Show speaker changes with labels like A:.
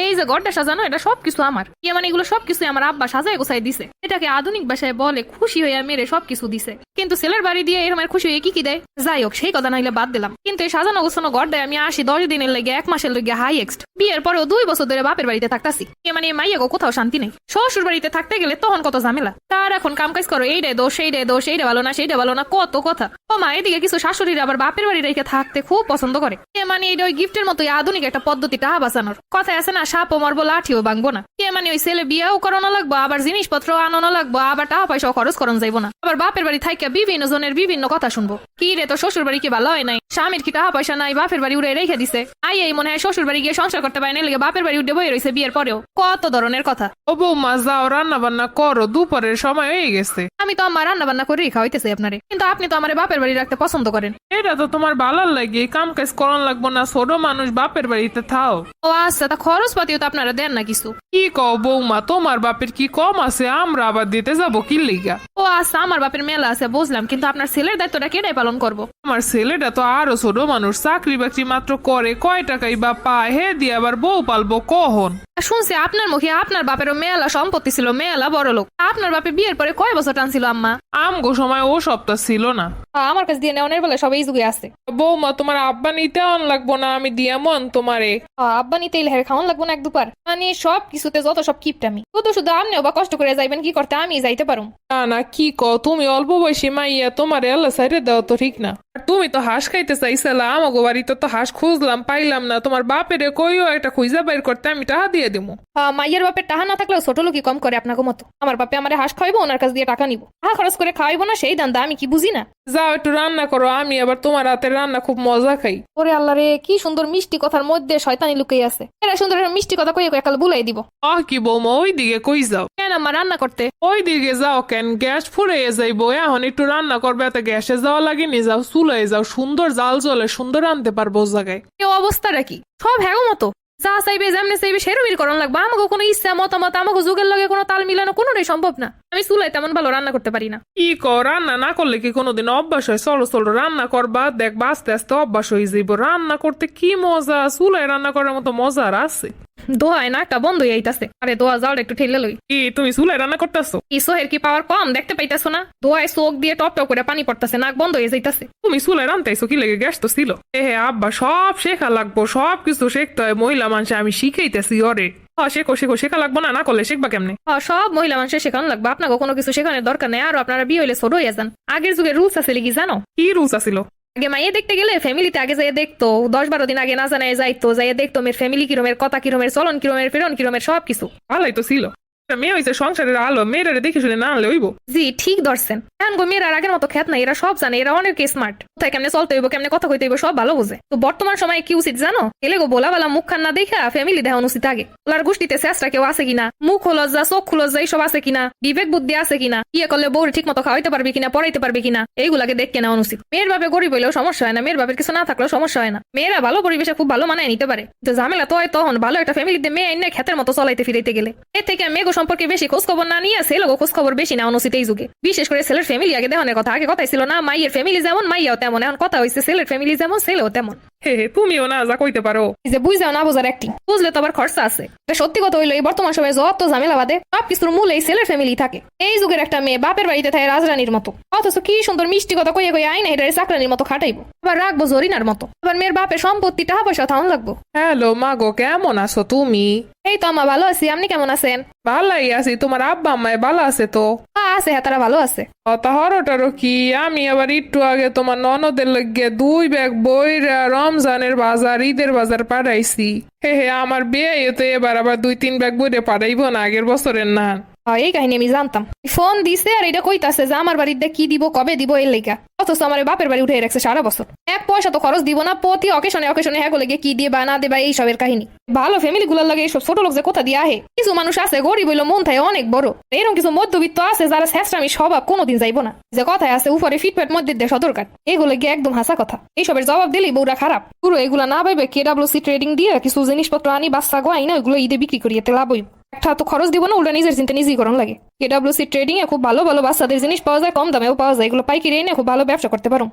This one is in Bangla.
A: এই যে ঘরটা সাজানো, এটা সবকিছু আমার। ইয়ে মানে এগুলো সবকিছু আমার আব্বা সাজায় গোছাই দিছে। এটাকে আধুনিক ভাষায় বলে খুশি হয়ে মেরে সবকিছু দিছে। কিন্তু ছেলের বাড়ি দিয়ে এরমের খুশি হয়ে কি কি দেয়? যাই হোক, সেই কথা নাইলে বাদ দিলাম। কিন্তু এই সাজানো গোছানো ঘরটায় আমি আসি দশ দিনের লেগে, এক মাসের লেগে হাই এক্সট বিয়ের পরেও দুই বছর ধরে বাপের বাড়িতে থাকতাছি। এ মানে মাইয়া গো কোথাও শান্তি নেই। শ্বশুর বাড়িতে থাকতে গেলে তখন কত ঝামেলা। তার এখন কাম কাজ করো এইটাই দোষ সেইটাই দোষ এইটা ভালো না সেইটা ভালো না, কত কথা। ও মা, এদিকে কিছু শাশুড়ির আবার বাপের বাড়ি রেখে থাকতে খুব পছন্দ করে। মানে এটা ওই গিফটের মতোই আধুনিক একটা পদ্ধতি টাহা বাঁচানোর। কথা আছে না সাপও মারবো লাঠিও ভাঙবো না। কে মানে ওই ছেলে বিয়েও করানো লাগবো আবার জিনিসপত্র আনানো লাগবো আবার টাকা পয়সাও খরচ করন যাইবো না। আবার বাপের বাড়ি থাইকা বিভিন্ন জনের বিভিন্ন কথা শুনব। কি রে তো শ্বশুর বাড়ি কি ভালো হয় নাই? স্বামীর কি টাকা পয়সা নাই বাপের বাড়ি উড়ে রেখে দিছে? আই এই মনে হয় শ্বশুর বাড়ি গিয়ে সংসার করতে পারে না লেগে বাপের বাড়ি উঠে বই রয়েছে বিয়ের পরেও। কত ধরনের কথা।
B: ও বৌমা যাও রান্না বান্না করো দুপুরের সময় হয়ে গেছে।
A: আমি তো আমার রান্না বান্না করেই খাওয়াইতেছি আপনারে। কিন্তু আপনি তো আমার বাপের বাড়ি রাখতে পছন্দ করেন।
B: এটা তো তোমার ভালো লাগে কাম কাজ করন লাগবো না ছোট মানুষ বাপের বাড়িতে থাও।
A: ও আচ্ছা তা খরচ পাতিও তো আপনারা দেন না কিছু।
B: কি কও বৌমা তোমার বাপের কি কম আছে? আমরা আবার দিতে যাব কি লিগা?
A: ও আচ্ছা আমার বাপের মেলা আছে বুঝলাম কিন্তু আপনার ছেলের দায়িত্বটা কেটাই পালন করব?
B: আমার ছেলেটা তো আরও ছোট মানুষ চাকরি বাকরি মাত্র করে কয় টাকাই বা পায়? হে দিয়ে আবার বউ পালবো কখন?
A: আর শুনছি আপনার মুখে আপনার বাপেরও মেলা সম্পত্তি ছিল মেলা বড় লোক। আপনার বাপে বিয়ের পরে কয় বছর টানছিল আম্মা?
B: আমগো সময় ও সপ্তাহ ছিল না।
A: আ, আমার কাছে দিয়ে নেওয়ার বেলা সবাই যুগে আছে।
B: বৌমা তোমার আব্বা নিতে অন লাগবো না আমি দিয়া মন তোমারে।
A: আ, আব্বা নিতে ইলে খাওয়ান লাগবো না এক দুপার। মানে সব কিছুতে যত সব কিপটামি শুধু শুধু আপনিও বা কষ্ট করে যাইবেন কি করতে আমি যাইতে পারুম?
B: না না কি কও তুমি অল্প বয়সী মাইয়া তোমার এল্লা সাইডে দাও তো ঠিক না। আর তুমি তো হাঁস খাইতে চাইছিলা আমাগো বাড়িতে তো হাঁস খুঁজলাম পাইলাম না। তোমার বাপেরে কইও একটা খুঁজা বাইর করতে আমি টাকা দিয়ে দিমু।
A: আ, মাইয়ের বাপের টাকা না থাকলেও ছোট লোকই কম করে আপনাকে মতো। আমার বাপে আমার হাঁস খাইবো ওনার কাছ দিয়ে টাকা নিবো। টাকা খরচ করে খাওয়াইবো না সেই দান্দা আমি কি বুঝি না?
B: যাও একটু রান্না করো আমি আবার তোমার হাতের রান্না খুব মজা খাই।
A: ওরে আল্লাহ রে কি সুন্দর মিষ্টি কথার মধ্যে শয়তানি লুকিয়ে আছে। এরা সুন্দর মিষ্টি কথা কইয়ে একাল বুলাই দিব।
B: আহ কি বৌমা ওই দিকে কই যাও?
A: কেন আমার রান্না করতে?
B: ওই দিকে যাও কেন গ্যাস ফুরিয়ে যাইবো। এখন একটু রান্না করবে এত গ্যাসে যাওয়া লাগেনি। যাও চুলে যাও সুন্দর জাল জলে সুন্দর আনতে পারব জায়গায়।
A: কেউ অবস্থাটা কি? সব হ্যাঁ মতো? যা চাইবে যেমনি চাইবে সেরমিল করান লাগবে। আমাকে কোনো ইচ্ছা, মতামত, আমাকে যুগের লগে কোনো তাল মিলানো কোনোটাই সম্ভব না। আমি চুলাই তেমন ভালো রান্না করতে পারি না।
B: ই কর রান্না না করলে কি কোনোদিন অভ্যাস হয়? চলো চলো, রান্না করবা। দেখবা আস্তে আস্তে অভ্যাস হয়ে যাইব। রান্না করতে কি মজা? চুলায় রান্না করার মতো মজা আর আছে।
A: দোহায় না একটা বন্ধ হয়ে আইতাছে। আরে দোয়া জাল একটু ঠেলে লই।
B: কি তুমি চুলায় রান্না করতেছো?
A: কি সোহের কি পাওয়ার কম? দেখতে পাইতাছো না? দোয়ায় চোখ দিয়ে টপ টপ করে পানি পড়তাছে নাক বন্ধ হয়ে যাইতাছে।
B: তুমি চুলায় রান্তাইছো কি লেগে গ্যাস তো ছিল? এ হে আব্বা সব শেখা লাগবো সব কিছু শিখতে হয়। মহিলা মানুষে আমি শিখাইতেছি ওরে। হ শেখো শেখো শেখা লাগবো না? না করলে শিখবা কেমনে?
A: হ্যাঁ, সব মহিলা মানুষের শেখানো লাগবে। আপনাকে কোনো কিছু শেখানোর দরকার নেই। আর আপনারা বিয়ে হইলে ছোট হয়ে যান। আগের যুগে রুলস আছে কি জানো?
B: কি রুলস আছিল?
A: আগে মাইয়ে দেখতে গেলে ফ্যামিলিতে আগে যাইয়ে দেখতো দশ বারো দিন আগে না জানায় যাইতো যাইয়ে দেখতো মেয়ের ফ্যামিলি কিরমের কথা কিরমের চলন কিরমের ফেরন কিরমের সব কিছু
B: ভালোই তো ছিল। মেয়ে হয়েছে সংসারের আলো মেয়েরা দেখে শুনে না আনলে হইব।
A: জি ঠিক ধরছেন। এখন গো মেয়েরা আগের মতো খ্যাত নাই এরা সব জানে, এরা অনেক স্মার্ট কোথায় কেমনে চলতে হইব, কেমনে কথা কইতে হইব, সব ভালো বুঝে। তো বর্তমান সময়ে কি উচিত জানো? এলে গো বলা বলা মুখ খান না দেখা ফ্যামিলি দেখানো উচিত আগে। ওলার গোষ্ঠীতে চেষ্টা কেউ আছে কিনা? মুখ লজ্জা চোখ লজ্জা এইসব আছে কিনা? বিবেক বুদ্ধি আছে কিনা? ইয়ে করলে বউর ঠিক মতো খাওয়াইতে পারবে কিনা, পড়াইতে পারবে কিনা? এইগুলাকে দেখে নেওয়া উচিত মেয়ের ভাবে গরিব হইলেও সমস্যা হয় না, মেয়ের বাপের কিছু না থাকলেও সমস্যা হয় না। মেয়েরা ভালো পরিবেশে খুব ভালো মানায় নিতে পারে। তো ঝামেলা তো হয় তখন, ভালো একটা ফ্যামিলিতে মেয়ে এনে খ্যাতের মতো চলাইতে ফিরাইতে গেলে। এর থেকে মেঘো সম্পর্কে বেশি খোঁজ খবর না নিয়ে ছেলেগো খোঁজ খবর বেশি না অনুচিত এই যুগে। বিশেষ করে ছেলের ফ্যামিলি আগে দেহনের কথা, আগে কথাই ছিল না, মাইয়ের ফ্যামিলি যেমন, মাইয়াও তেমন, এখন কথা হয়েছে ছেলের ফ্যামিলি যেমন, ছেলেও তেমন।
B: হে হে তুমিও না যা কইতে পারো।
A: এই যে বুঝাও না বোঝার একটি। বুঝলে তো আবার খরচা আছে। এটা সত্যি কথা হইল এই বর্তমান সময়ে যত ঝামেলা বাদে সব কিছুর মূল এই ছেলের ফ্যামিলি থাকে। এই যুগের একটা মেয়ে বাপের বাড়িতে থাকে রাজরানীর মতো। অথচ কি সুন্দর মিষ্টি কথা কইয়ে কইয়ে আইনা এটা চাকরানির মতো খাটাইবো। আবার রাখব জরিনার মতো। আবার মেয়ের বাপের সম্পত্তি টাকা পয়সা থাউন লাগবো।
B: হ্যালো মাগো কেমন আছো তুমি?
A: এই তো আমা ভালো আছি। আপনি কেমন আছেন?
B: ভালাই আছি। তোমার আব্বা আম্মায় ভালো আছে তো?
A: আছে হ্যাঁ তারা ভালো আছে।
B: হরটারও কি? আমি আবার একটু আগে তোমার ননদের লগে দুই ব্যাগ বইরা রমজানের বাজার, ঈদের বাজার পাঠাইছি। হে হে, আমার বিয়ে এবার আবার দুই তিন ব্যাগ বইরে পাঠাইব না আগের বছরের না।
A: আ, এই কাহিনী আমি জানতাম ফোন দিছে আর এটা কইতাছে যে আমার বাড়িতে কি দিব কবে দিব এর লেগা অথচ আমার বাপের বাড়ি উঠে রাখছে সারা বছর এক পয়সা তো খরচ দিব না প্রতি অকেশনে অকেশনে হ্যাঁ লেগে কি দিয়ে বা না দেবা এই সবের কাহিনী ভালো ফ্যামিলি গুলোর লাগে এইসব ছোট লোক যে কোথা দিয়ে আহে কিছু মানুষ আছে গরিব হইল মন থাকে অনেক বড় এরকম কিছু মধ্যবিত্ত আছে যারা শেষরামি স্বভাব কোনোদিন যাইবো না যে কথায় আছে উপরে ফিটফাট মধ্যে দেশ দরকার এগুলো গিয়ে একদম হাসা কথা এইসবের জবাব দিলেই বউরা খারাপ পুরো এগুলা না পাইবে কেডাব্লিউসি ট্রেডিং দিয়ে কিছু জিনিসপত্র আনি বাচ্চা গোয়াই না ওইগুলো ঈদে বিক্রি করিয়ে লাভ হইব একটা তো খরচ দিব না, উল্টা নিজের চিন্তা নিজেই করণ লাগে। এডাব্লিউসি ট্রেডিং এ খুব ভালো ভালো বাচ্চাদের জিনিস পাওয়া যায়, কম দামেও পাওয়া যায়, এগুলো পাইকারি এনে খুব ভালো ব্যবসা করতে পারো।